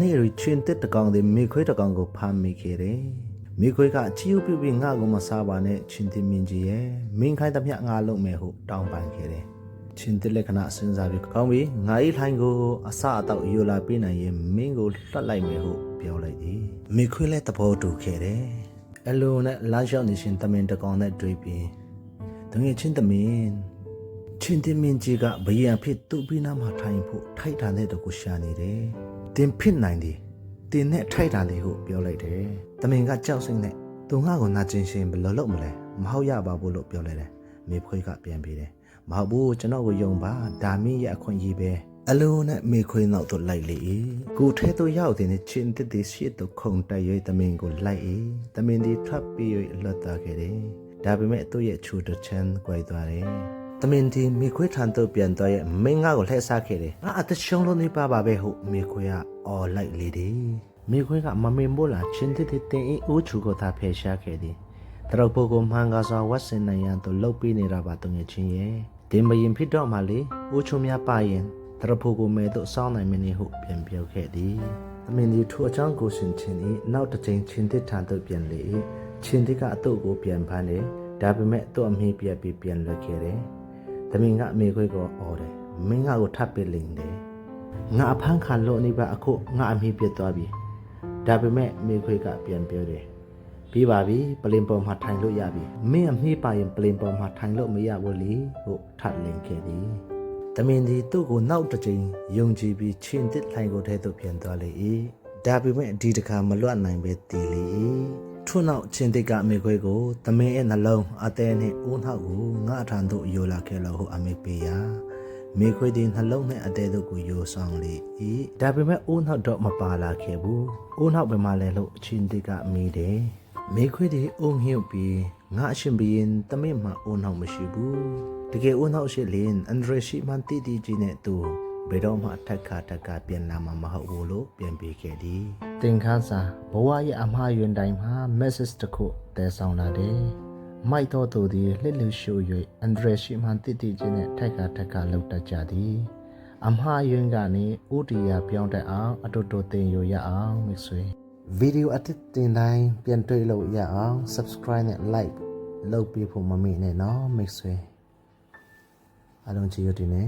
နေ့ရီချင်းတစ်တကောင်တွေမိခွေးတကောင်ကိုဖမ်းမိခဲ့တယ်မိခွေးကအချီးဥပြပြငါ့ကိုမစားပါနဲ့ချင်းတင်မင်းကြီးရဲ့မင်းခိုင်းတဲ့မြငါလုံးမယ်ဟုတောင်းပန်ခဲ့တယ်ချင်းတစ်လက္ခဏာစဉ်းစားပြီးကောင်းပြီငါဤထိုင်ကိုအစအတော့ယူလာပေးနိုင်ရင်မင်းကိုလှတ်လိုက်မယ်ဟုပြောလိုက်သည်မိခွေးလည်းသဘောတူခဲ့တယ်အလိုနဲ့လမ်းလျှောက်နေရှင်တမင်တကောင်နဲ့တွေ့ပြီးတငယ်ချင်းတမင်ချင်းတင်မင်းကြီးကဘယံဖြစ်သူ့ပြီးနားမှာထိုင်ဖို့ထိုက်တာတဲ့တကူရှာနေတယ် တင်ဖြစ်နိုင်တယ်တင်နဲ့ထိုက်တာလေဟုပြောလိုက်တယ်တမင်ကကြောက်စိမ့်နဲ့သူငါ့ကိုနာကျင်ရှင်ဘယ်လိုလုပ်မလဲမဟုတ်ရပါဘူးလို့ပြောလိုက်တယ်မိခွေးကပြန်ပြီးတယ်မဟုတ်ဘူးကျွန်တော်ကိုယုံပါဒါမင်းရဲ့အခွင့်အရေးပဲအလိုနဲ့မိခွေးနောက်တော့လိုက်လေကိုထဲသို့ရောက်တဲ့ချင်းတစ်တစ်ရှိတော့ခုံတိုက်၍တမင်ကိုလိုက်၏တမင်ဒီထပ်ပြီး၍လွတ်သွားခဲ့တယ်ဒါပေမဲ့သူ့ရဲ့ချူတချမ်းကွယ်သွားတယ် တမင်ဒီမိခွေးထန်တော့ပြန်သွားရဲ့မင်းငါကိုလှည့်စားခဲ့တယ်ငါအတရှုံးလို့နေပါပါပဲဟုမိခွေးကအော်လိုက်လေတယ်မိခွေးကမမင်မို့လားချင်းတစ်တစ်တင်အိုးချူကိုသာဖယ်ရှားခဲ့တယ်တရုတ်ပုဂ္ဂိုလ်မှန်ကားစွာဝတ်ဆင်နိုင်ရန်သူလှုပ်ပေးနေတာပါတငယ်ချင်းရဲ့တင်မရင်ဖြစ်တော့မှလေဦးချုံများပါရင်တရုတ်ပုဂ္ဂိုလ်မဲတို့စောင်းနိုင်မင်းဟုပြန်ပြောခဲ့သည်အမင်းဒီထိုအချောင်းကိုရှင်ချင်းဤနောက်တစ်ချိန်ချင်းတစ်ထန်တို့ပြန်လေချင်းတစ်ကအတုတ်ကိုပြန်ဖမ်းတယ်ဒါပေမဲ့သူ့အမေပြက်ပြီးပြန်လွတ်ခဲ့တယ် တမင်ကအမေခွေးကိုအော်တယ်မင်းငါကိုထပ်ပစ်လိမ့်တယ်ငါအဖမ်းခံလို့နေပါအခုငါအမေပြက်သွားပြီဒါပေမဲ့မေခွေးကပြန်ပြောတယ်ပြီးပါပြီပလင်ပေါ်မှာထိုင်လို့ရပြီမင်းအမြှေးပါရင်ပလင်ပေါ်မှာထိုင်လို့မရဘူးလေဟုထပ်လင်ခဲ့သည်တမင်ဒီသူ့ကိုနောက်တစ်ချိန်ယုံကြည်ပြီးချင်းတစ်လှိုင်ကိုထဲသို့ပြန်သွားလေ၏ဒါပေမဲ့ဒီတစ်ခါမလွတ်နိုင်ပဲတည်လေ၏ ထို့နောက်ချင်းတစ်ကအမေခွေးကိုတမင်ရဲ့နှလုံးအသေးနှင့်ဦးနှောက်ကိုငါအထံသို့ယူလာခဲ့လို့ဟုအမေပေးရာမေခွေးဒီနှလုံးနဲ့အသေးတို့ကိုယူဆောင်လေ၏ဒါပေမဲ့ဦးနှောက်တော့မပါလာခဲ့ဘူးဦးနှောက်ပဲမလဲလို့ချင်းတစ်ကမိတယ်မေခွေးတွေအုံညှုပ်ပြီးငါအရှင်ဘရင်တမင်မှအုံနောက်မရှိဘူးတကယ်အုံနောက်ရှိလင်အန်ဒရရှိမန်တီတီကြီးနဲ့သူ ဘယ်တော့မှထက်ခါထက်ခါပြန်လာမှာမဟုတ်ဘူးလို့ပြန်ပေးခဲ့သည်တင်ခါစာဘဝရဲ့အမှားယွန်းတိုင်းမှာ message တစ်ခုတဲဆောင်လာတယ်မိုက်တော်သူသည်လှစ်လှရှူ၍အန်ဒရရှိမန်တီတီကြီးနဲ့ထက်ခါထက်ခါလောက်တတ်ကြသည်အမှားယွန်းကနေဥတီယာပြောင်းတတ်အောင်အတူတူတင်ယူရအောင်မိတ်ဆွေဗီဒီယိုအတစ်တင်တိုင်းပြန်တွေ့လို့ရအောင် subscribe နဲ့ like လုပ်ပေးဖို့မမေ့နဲ့နော်မိတ်ဆွေအားလုံးကြည့်ရတင်နေ